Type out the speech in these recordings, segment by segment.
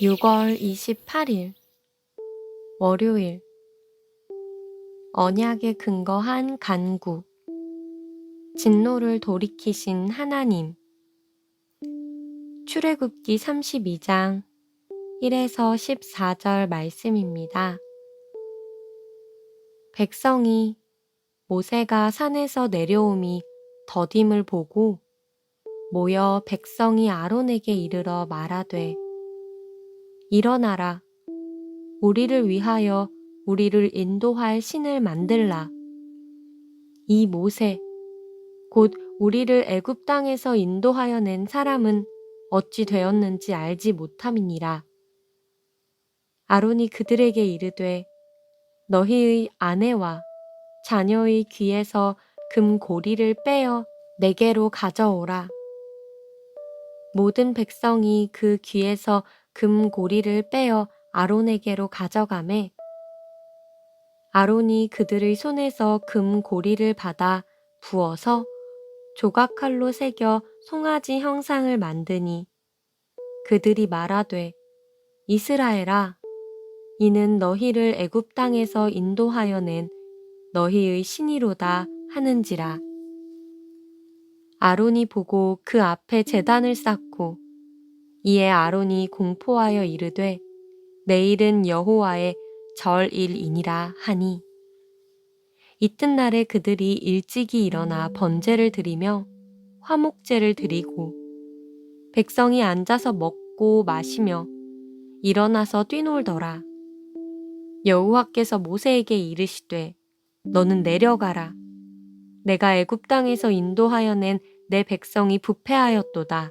6월 28일 월요일. 언약에 근거한 간구. 진노를 돌이키신 하나님. 출애굽기 32장 1에서 14절 말씀입니다. 백성이 모세가 산에서 내려옴이 더딤을 보고 모여 백성이 아론에게 이르러 말하되 일어나라. 우리를 위하여 우리를 인도할 신을 만들라. 이 모세, 곧 우리를 애굽 땅에서 인도하여 낸 사람은 어찌 되었는지 알지 못함이니라. 아론이 그들에게 이르되 너희의 아내와 자녀의 귀에서 금 고리를 빼어 내게로 가져오라. 모든 백성이 그 귀에서 금 고리를 빼어 아론에게로 가져가매 아론이 그들의 손에서 금 고리를 받아 부어서 조각칼로 새겨 송아지 형상을 만드니 그들이 말하되 이스라엘아 이는 너희를 애굽 땅에서 인도하여 낸 너희의 신이로다 하는지라. 아론이 보고 그 앞에 제단을 쌓고 이에 아론이 공포하여 이르되 내일은 여호와의 절일이니라 하니. 이튿날에 그들이 일찍이 일어나 번제를 드리며 화목제를 드리고 백성이 앉아서 먹고 마시며 일어나서 뛰놀더라. 여호와께서 모세에게 이르시되 너는 내려가라. 내가 애굽 땅에서 인도하여 낸 내 백성이 부패하였도다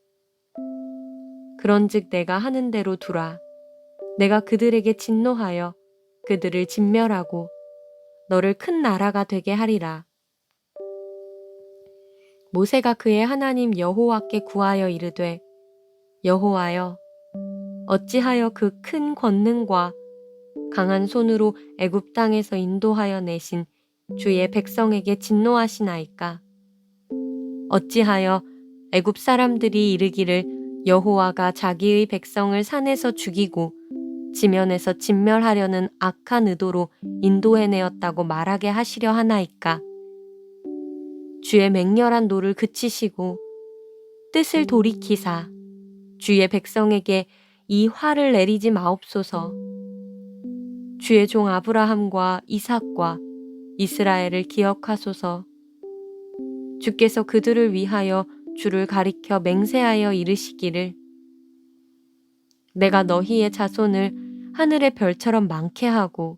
그런즉 내가 하는 대로 두라. 내가 그들에게 진노하여 그들을 진멸하고 너를 큰 나라가 되게 하리라. 모세가 그의 하나님 여호와께 구하여 이르되 여호와여 어찌하여 그 큰 권능과 강한 손으로 애굽 땅에서 인도하여 내신 주의 백성에게 진노하시나이까 어찌하여 애굽 사람들이 이르기를 여호와가 자기의 백성을 산에서 죽이고 지면에서 진멸하려는 악한 의도로 인도해내었다고 말하게 하시려 하나이까. 주의 맹렬한 노를 그치시고 뜻을 돌이키사 주의 백성에게 이 화를 내리지 마옵소서. 주의 종 아브라함과 이삭과 이스라엘을 기억하소서. 주께서 그들을 위하여 주를 가리켜 맹세하여 이르시기를 내가 너희의 자손을 하늘의 별처럼 많게 하고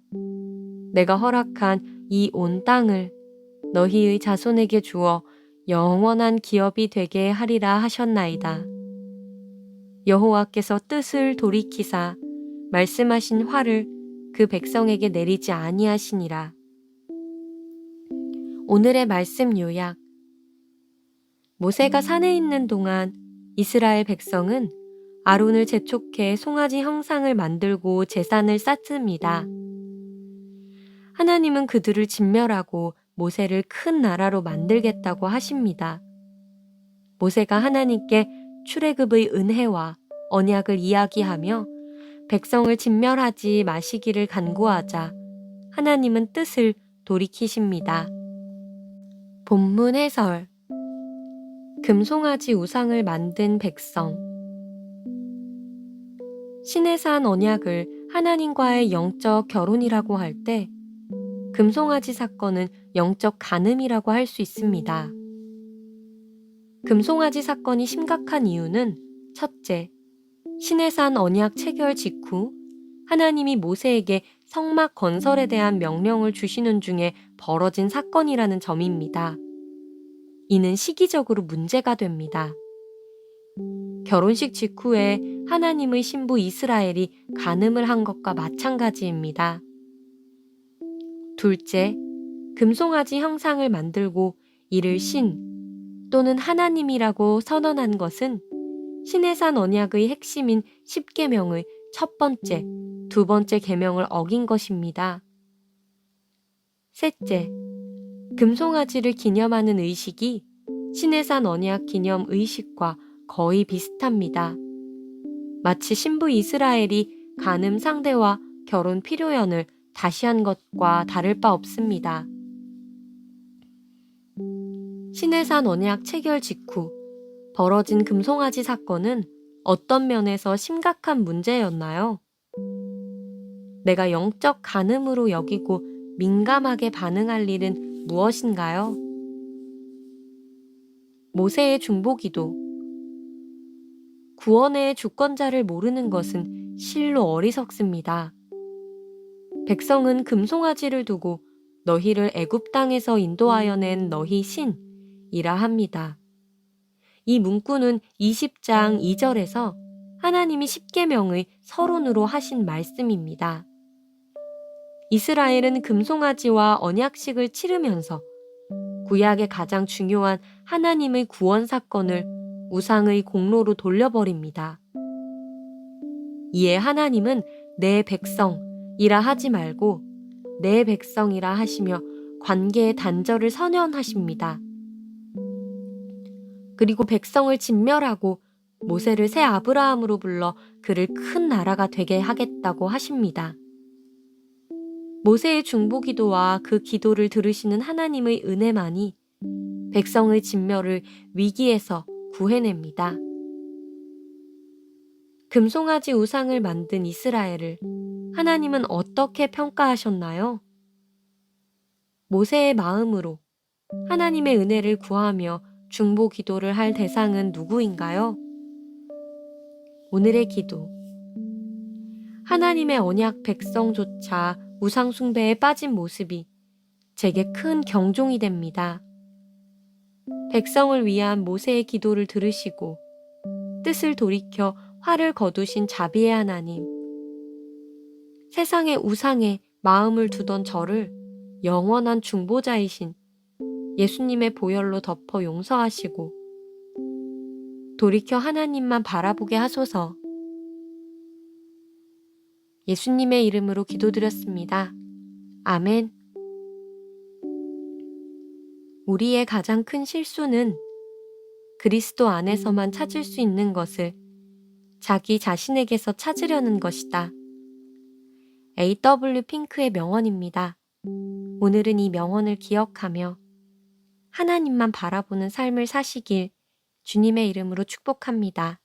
내가 허락한 이 온 땅을 너희의 자손에게 주어 영원한 기업이 되게 하리라 하셨나이다. 여호와께서 뜻을 돌이키사 말씀하신 화를 그 백성에게 내리지 아니하시니라. 오늘의 말씀 요약 모세가 산에 있는 동안 이스라엘 백성은 아론을 재촉해 송아지 형상을 만들고 재산을 쌓습니다. 하나님은 그들을 진멸하고 모세를 큰 나라로 만들겠다고 하십니다. 모세가 하나님께 출애굽의 은혜와 언약을 이야기하며 백성을 진멸하지 마시기를 간구하자 하나님은 뜻을 돌이키십니다. 본문 해설 금송아지 우상을 만든 백성. 신의 산 언약을 하나님과의 영적 결혼이라고 할 때, 금송아지 사건은 영적 간음이라고 할 수 있습니다. 금송아지 사건이 심각한 이유는 첫째, 신의 산 언약 체결 직후 하나님이 모세에게 성막 건설에 대한 명령을 주시는 중에 벌어진 사건이라는 점입니다. 이는 시기적으로 문제가 됩니다. 결혼식 직후에 하나님의 신부 이스라엘이 간음을 한 것과 마찬가지입니다. 둘째, 금송아지 형상을 만들고 이를 신 또는 하나님이라고 선언한 것은 신해산 언약의 핵심인 10계명의 첫 번째, 두 번째 계명을 어긴 것입니다. 셋째, 금송아지를 기념하는 의식이 신해산 언약 기념 의식과 거의 비슷합니다. 마치 신부 이스라엘이 간음 상대와 결혼 필요연을 다시 한 것과 다를 바 없습니다. 신해산 언약 체결 직후 벌어진 금송아지 사건은 어떤 면에서 심각한 문제였나요? 내가 영적 간음으로 여기고 민감하게 반응할 일은 무엇인가요? 모세의 중보기도 구원의 주권자를 모르는 것은 실로 어리석습니다. 백성은 금송아지를 두고 너희를 애굽 땅에서 인도하여 낸 너희 신이라 합니다. 이 문구는 20장 2절에서 하나님이 십계명의 서론으로 하신 말씀입니다. 이스라엘은 금송아지와 언약식을 치르면서 구약의 가장 중요한 하나님의 구원 사건을 우상의 공로로 돌려버립니다. 이에 하나님은 내 백성이라 하지 말고 내 백성이라 하시며 관계의 단절을 선언하십니다. 그리고 백성을 진멸하고 모세를 새 아브라함으로 불러 그를 큰 나라가 되게 하겠다고 하십니다. 모세의 중보 기도와 그 기도를 들으시는 하나님의 은혜만이 백성의 진멸을 위기에서 구해냅니다. 금송아지 우상을 만든 이스라엘을 하나님은 어떻게 평가하셨나요? 모세의 마음으로 하나님의 은혜를 구하며 중보 기도를 할 대상은 누구인가요? 오늘의 기도. 하나님의 언약 백성조차 우상숭배에 빠진 모습이 제게 큰 경종이 됩니다. 백성을 위한 모세의 기도를 들으시고 뜻을 돌이켜 화를 거두신 자비의 하나님. 세상의 우상에 마음을 두던 저를 영원한 중보자이신 예수님의 보혈로 덮어 용서하시고 돌이켜 하나님만 바라보게 하소서. 예수님의 이름으로 기도드렸습니다. 아멘. 우리의 가장 큰 실수는 그리스도 안에서만 찾을 수 있는 것을 자기 자신에게서 찾으려는 것이다. A.W. 핑크의 명언입니다. 오늘은 이 명언을 기억하며 하나님만 바라보는 삶을 사시길 주님의 이름으로 축복합니다.